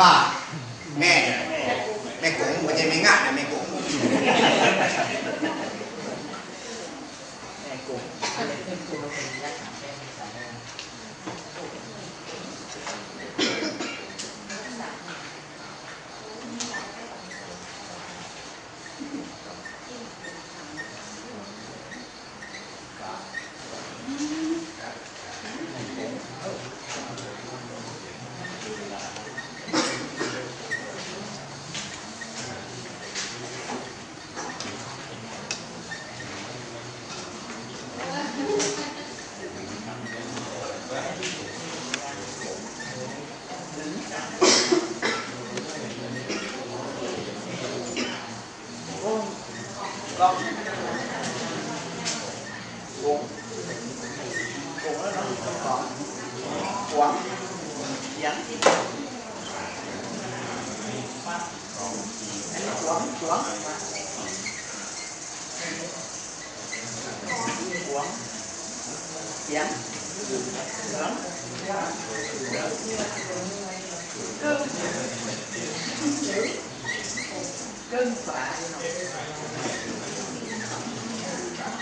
ว่ năm bốn bốn là năm còn quán dẫn quán quán quán dẫn lớn cân cân phải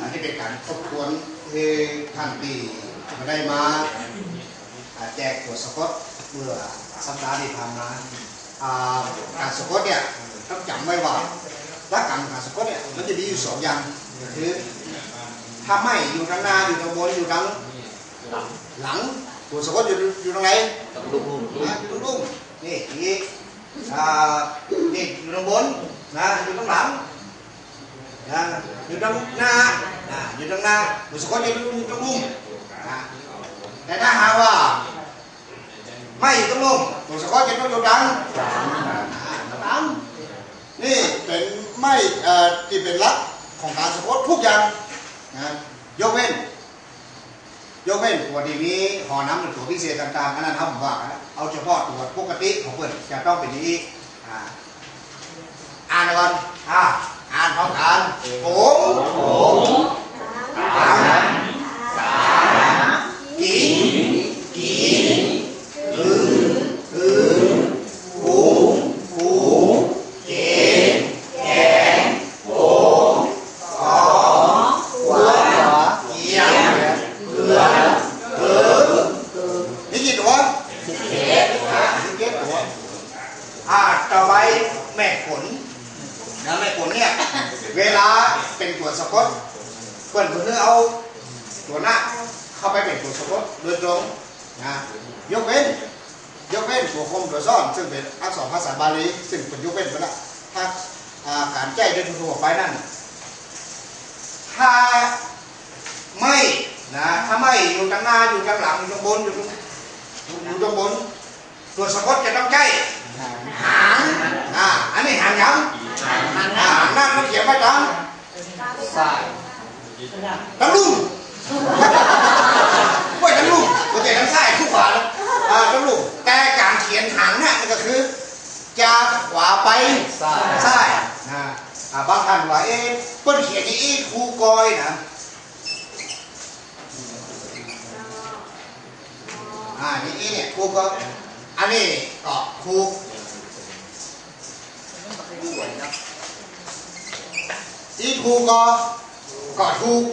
อันนี้เป็นการทบ ทวนที่ท่านปีมาได้มาอ่าแจกตัวสกอตเมื่อสัปดาห์ที่ผ่านมาอ่าการสกอตเนี่ยต้องจำไว้ว่าหลักการของการสกอตเนี่ยมันจะมีอยู่สองอย่างคือถ้าไม่อยู่ทางหน้าอยู่ทางบนอยู่ทางหลังตัวสกอตอยู่อยู่ตรงไหนต้องลุกนะอยู่ตรงรุ่มนี่อย่างนี้อ่านี่อยู่ตรงบนนะอยู่ตรงหลัง นะอยู่ตรงหน้านะอยู่ตรงหน้าตัวสกอตอยู่ตรงอยู่ตรงรุ่มนะแต่ถ้าหากว่า ไม่อยู่ตรงรุ่มตัวสกอตจะต้องอยู่ดังดังนี่เป็นไม่เอ่อที่เป็นลักษณ์ของการสกอตทุกอย่างนะยกเว้นยกเว้นตัวที่มีหอน้ำหรือตัวพิเศษต่างๆอันนั้นเขาผมว่านะเอาเฉพาะตัวปกติของเพื่อนจะต้องเป็นอย่างนี้อ่าอ่านก่อนอ่า อ่านพร้อมกันผมผมสามสามกินกินอืออือหูหูเกณฑ์แกงโผขอหัวเกียง เกลือเกลือนี่กี่ตัวสิบเจ็ดสิบเจ็ดตัวอ่าต่อไปแม่ขนนะแม่ขนเนี่ย เวลาเป็นตัวสะกดเปิดคนนึงเอา ตัวหน้าเข้าไปเป็นตัวสะกดโดยตรงนะยกเว้น ยกเว้นตัวคมตัวซ่อนซึ่งเป็นอักษรภาษาบาลีซึ่งเป็นยกเว้นไปล้วถ้าการแจ้โดยทั่วไปนั่นถ้าไม่นะถ้าไม่อยู่ทางหน้าอยู่ทางหลังอยู่ตรงบนอยู่ตรงอยู่ตรงบน ตัวสะกดจะต้องใกล้หางอ่าอันนี้หางยังหางนั่นมันเขียนไว้จังสายทั้งลุ่ม ไว้ทั้งลุ่มโอเคทั้งซ้ายคู่ขวาแล้วอ่าทั้งลุ่มแต่การเขียนหางเนี่ยมันก็คือจากขวาไปสายซ้ายนะอ่าบางท่านว่าเอ๊ะเปิ้นเขียนอย่างนี้ครูกอยนะอ่านี่อีเนี่ยครูก็อันนี้ก็ครูอีครูก็ก็ถูก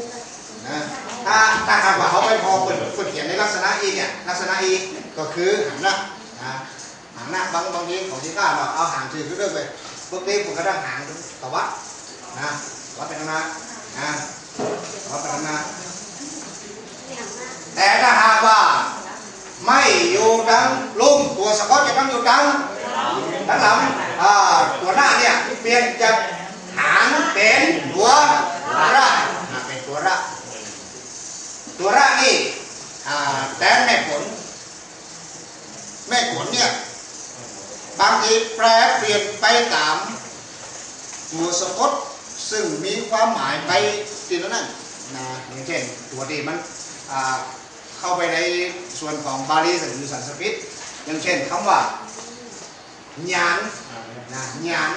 นะ ถ้าถ้าหากว่าเขาไม่พอเปิดเปิดเขียนในลักษณะอีเนี่ยลักษณะอีก็คือหันหน้านะหน้าบางบางทีเขาที่ก้าเนาเอาหางถือขึ้นด้วยไปปกติผมก็ได้หางตวัดนะวัดไปทางหน้านะวัดไปทางหน้าแต่ถ้าหากว่าไม่อยู่ดังลุ่มตัวสะกอตจะต้องอยู่ดังด้านหลังตัวหน้าเนี่ยเปลี่ยนจากหางเป็นตัวระอ่าเป็นตัวระ ตัวระนี่แต่แม่ผล แม่ผลเนี่ย บางทีแปรเปลี่ยนไปตามตัวสะกดซึ่งมีความหมายไปทีละนั่นนะอย่างเช่น ตัวที่มันเข้าไปในส่วนของบาลีหรือสันสกฤตอย่างเช่นคำว่าหยานนะหยาน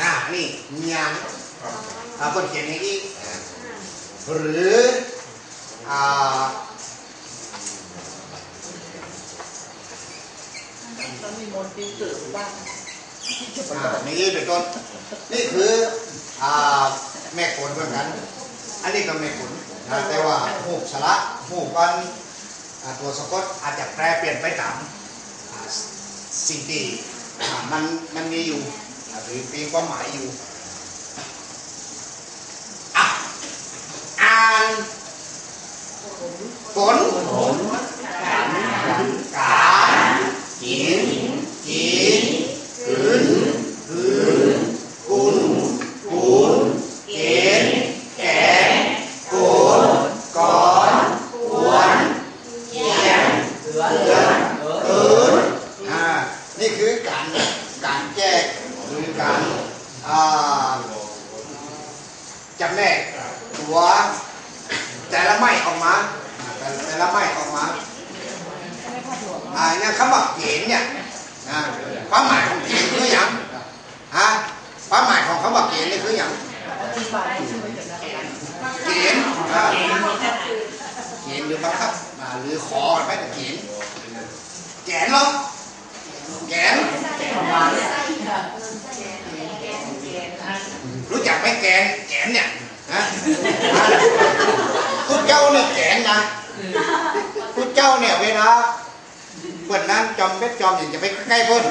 อ่านี่หยาน อ่าคนเขียนอย่างนี้หรืออ่ามันมีมนต์ตีเกิดบ้างอ่านี่เป็นต้นนี่คืออ่าแม่ขนเหมือนกัน อันนี้ก็แม่ขนนแต่ว่าหูกสระหูกกันตัวสะกดอาจจะแปรเปลี่ยนไปตามอ่าสิ่งที่อ่ามันมันมีอยู่หรือมีความหมายอยู่อะอ่าน ฝนการกินกิน ขืนขืนกุนกุนเกณฑ์แกนโกนก่อนกวนเกียน เสือ เตือนตื่นอ่านี่คือการการแยกหรือการอ่าจำแนกตัวแต่ละไม้ออกมาแต่แต่ ละไม้ออกมาอ่าอย่างคำว่าเกณฑ์เนี่ยนะความหมายของเกณฑ์คืออย่างฮะความหมายของคำว่าเกณฑ์นี่คืออย่างอธิบายชื่อมันเกณฑ์เกณฑ์หรือบังคับหรือขอไม่แต่เกณฑ์แกนเหรอแกนรู้จักไหมแกนแกนเนี่ยฮะฮะคุณเจ้าเนี่ยแกนนะ คุณเจ้าเนี่ยเวลาเปิดนั้นจอมเพชรจอมอย่างจะไปใกล้ๆเพิ่น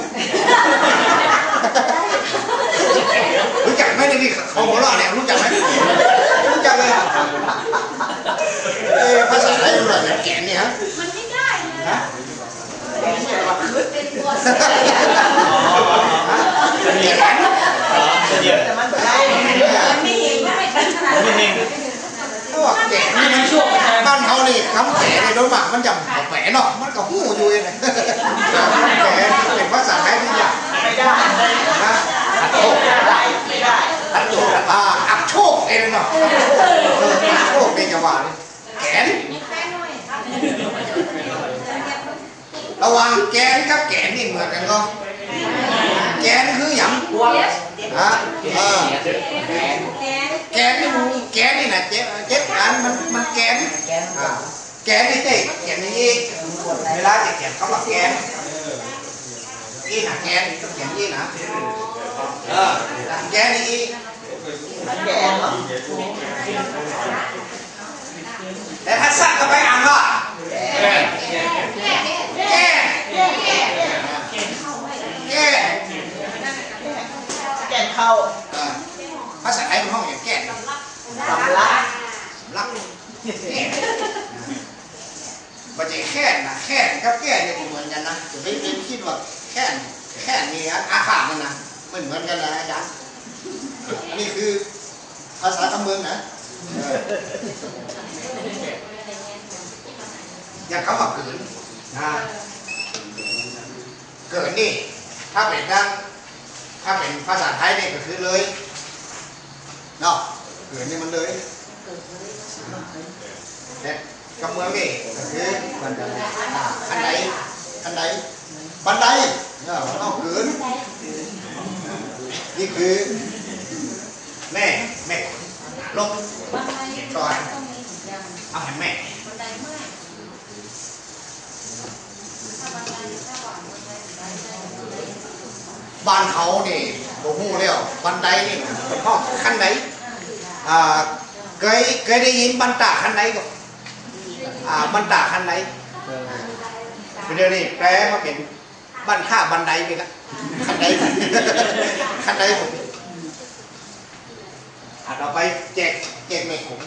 รู้จักไหมในนี่เขาหัวเราะเนี่ยรู้จักไหมรู้จักเลยเออภาษาไทยรู้หน่อยแบบแกนเนี่ยฮะ มันไม่ได้เลย ฮะ เป็นตัวเสือ แกน แต่มันแบบได้ มันไม่เห็นว่าไม่ทันขนาดนั้น ก็ว่าแกนนี่มันช่วงบ้านเขานี่คำแกนในโดยมากมันจะ แฝงเนาะมันก็หู้อยู่เองนะแกนเป็นภาษาไทยที่ยากไม่ได้นะอักโชคไม่ได้ไม่ได้อักโชคอ่าอักโชคเองเนาะอักโชคเป็นจังหวะเลยแกนแค่หน่อยระหว่างแกนกับแกนนี่เหมือนกันก็แกนคือหยังตัวฮะเออแกแกนนี่มันแกนนี่นะเจ็บเจ็บอันมันมันแกนแกนอ่า แกนนี่เต้แกนนี่เวลาจะเขียนคำว่าแกนอีนะแกนต้องเขียนอีนะเออแกนนี่อีแกนเนาะแต่ถ้าสั้นก็ไปอ่านว่าแกนแกนแกนแกนเข้าเออภาษาไทยมันห้องอย่างแกนสำลักรักแก่ ปัจจัยแค่นนะแค่นกับแก่เนี่ยเหมือนกันนะจะไม่เป็นคิดว่าแค่นแค่นนี่อาขาดนั่นนะมันเหมือนกันนะอาจารย์อันนี้คือภาษาคำเมืองนะอย่างคำว่าเกินนะเกินนี่ ถ้าเป็นดังถ้าเป็นภาษาไทยเนี่ยก็คือเลยเนาะเกินนี่มันเลยแต่ กำเมืองนี่ก็คือบันไดอันไดคันไดบันไดเนี่ยมันต้องขืนนี่คือ แม่แม่ลงบันไดต้อยเอาให้แม่บ้าบันไดถ้าหวานบันไดบันไดบันไดบ้เขานี่บ่ฮู้แล้วบันไดนี่ห้องคันไดอ่าเคยเคยได้ยินบันตาคันไดบ่เ่าบันตาขันไหนเดี๋ยวนี้แปลมาเป็นบ้านท่าบันไดไปละขันไดขันไดผมอะต่อไปแจกแจกเมฆผม